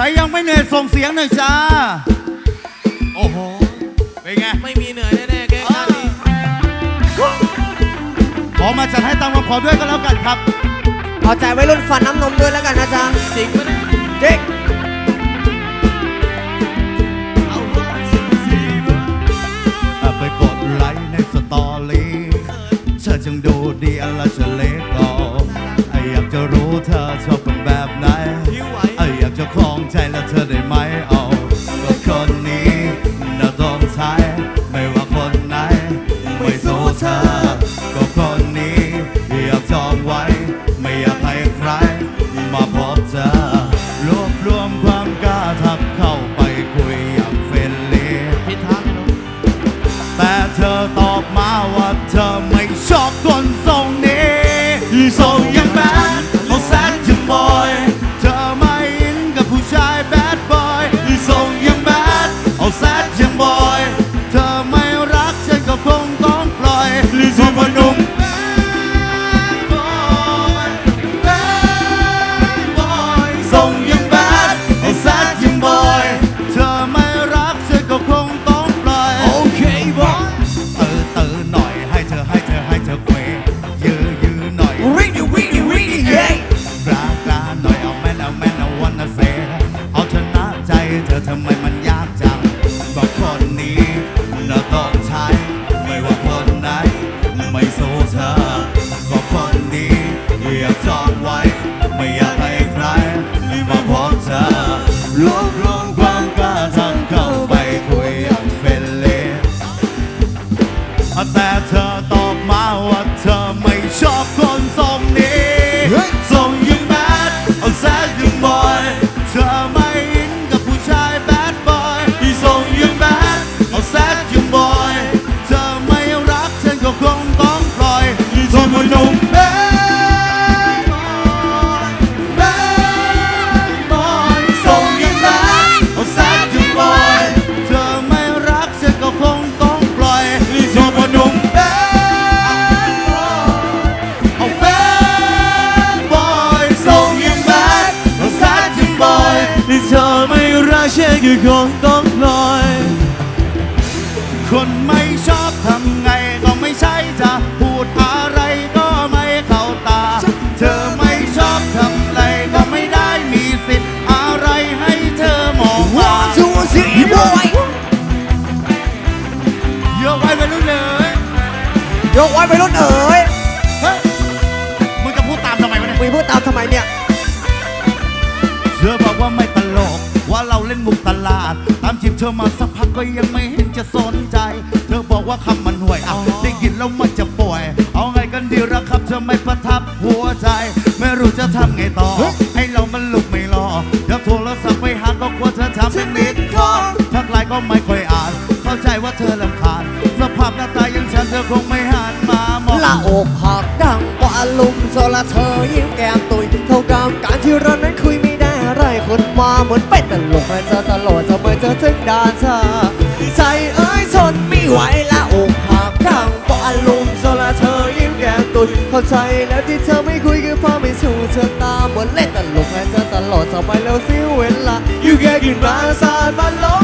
รยังไม่เหนื่อยส่งเสียงหน่อยจ้า โอ้โห เป็นไง ไม่มีเหนื่อยแน่ๆแกงานนี้ขอมาจัดให้ตามคำขอด้วยก็แล้วกันครับ เอาใจไว้รุ่นฟันน้ำนมด้วยแล้วกันนะจ๊ะจริงปะเนี่ยเจ๊กเอาว่าสิสิวะอะไปกดไลค์ในสตอรี่เธอจึงดูดีอะไรจะเล็ก ไม่สู้เธอก็คนดีอยากจองไว้ ไม่อยากให้ใครไมาพบเธอรวบรวม ทรงมันหนุ่มแบดบอยแบดบอยทรงยังแบดเอาแซดยังบอยเธอไม่รักฉันก็คงต้องปล่อยทรงมันหนุ่มแบดบอยเอาแบดบอยทรงยังแบดเอาแซดยังบอยเธอไม่รักฉันก็คงต้องปล่อย คนไม่ชอบทำไงก็ไม่ใช่จะพูดอะไร ล่นมุกตลาด ตามจีบเธอมาสักพักก็ยังไม่เห็นจะสนใจ เธอบอกว่าคำมันห่วยอะได้ยินแล้วมันจะป่วย เอาไงกันดีละครับ เธอไม่ประทับหัวใจ ไม่รู้จะทำไงต่อ ให้เรามันลุกไม่รอเดี๋ยวโทรศัพท์ไปหาก็กลัวเธอทำเป็นมิดคอทักไลน์ก็ไม่ค่อยอ่าน เข้าใจว่าเธอลำคาญสภาพหน้าตาอย่างฉันเธอคงไม่หันมามองละอกหักดังกว่าลุมโซละเธอยิ้มแก้มตุยเท่ากับการที่เรานั้นคุย ไม่ได้อะไรคนมาเหมือนเป็นตลกให้เธอตลอดจะไม่เจอถึงด่านเธอใจเอ้ยทนไม่ไหวละอกหักดังกว่าลุมโซละเธอยิ้มแก้มตุยเข้าใจแล้วที่เธอไม่คุยคือเพราะไม่สู้เธอตาเหมือนเล่นตลกให้เธอตลอดจะไปแล้วเสียเวลาอยู่แค่กินมาสารมันร้อ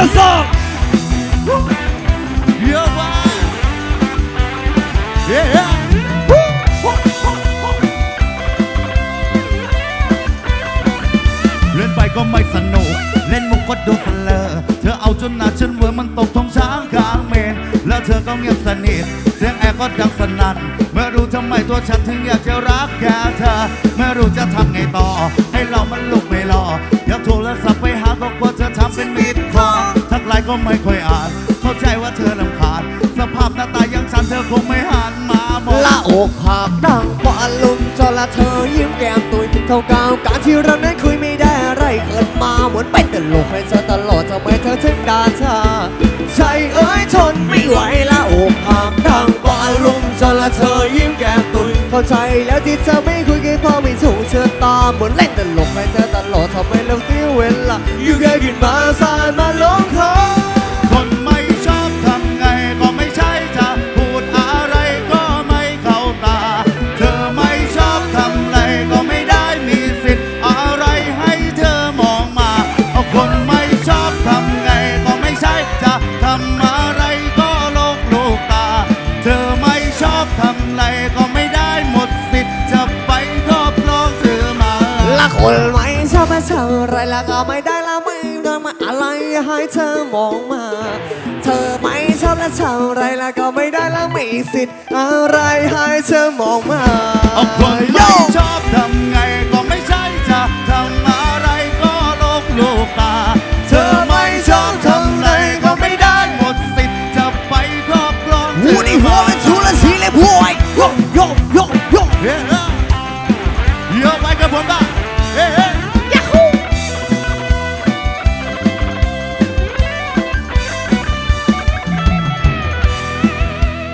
ตเป็นเฮซอกเยอะมากเย้เล่นไปก็ไม่สนุก เล่นมุกก็ดูสเลอเธอเอาจนหน้าฉันเวอร์มันตกท้องช้างกลางเมน แล้วเธอก็เงียบสนิท เสียงแอร์ก็ดังสนั่นไม่รู้ทำไมตัวฉันถึงอยากจะรักแค่เธอไม่รู้จะทำไงต่อ ให้เรามันลุก ลน์ก็ไม่ค่อยอ่าน เข้าใจว่าเธอลำคาญ สภาพหน้าตายังฉันเธอคงไม่หันมาบอกละอกหักดังเพาะอารมณ์จนละเธอยิ้มแย้มตุยเท่ากาวการที่เรานั้นคุยไม่ได้อะไรเกิดมาเหมือนเป็นตลกให้เธอตลอดทำไมเธอถึงด่าชาใช่เอ้ยทนไม่ไหวละอกหักดังเพาะอารมณ์จนละเธอยิ้มแย้มตุยเข้าใจแล้วที่เธอไม่คุยกันพอไม่ถูกเธอตามเหมือนเล่นตลกให้เธอตลอดทำไมเราเสียเวลาอยู่แค่กินมา คนไม่ชอบมาเท่าไรละก็ไม่ได้ละไม่ได้มาอะไรให้เธอมองมา เธอไม่ชอบละเท่าไรละก็ไม่ได้ละมีสิทธิ์อะไรให้เธอมองมาเอาคนไม่ชอบทำไงก็ไม่ใช่จะทำอะไรก็โลกลูกตา เธอไม่ชอบทำไรก็ไม่ได้หมดสิทธิ์จะไปครอบครองเธหูอนี่หัวเป็นชูและสีเลยพวยโยกโยกโยกโยกเฮ้ยเฮ้ยเยอะไปกับผมบ้าง เฮ้ยเฮ้ย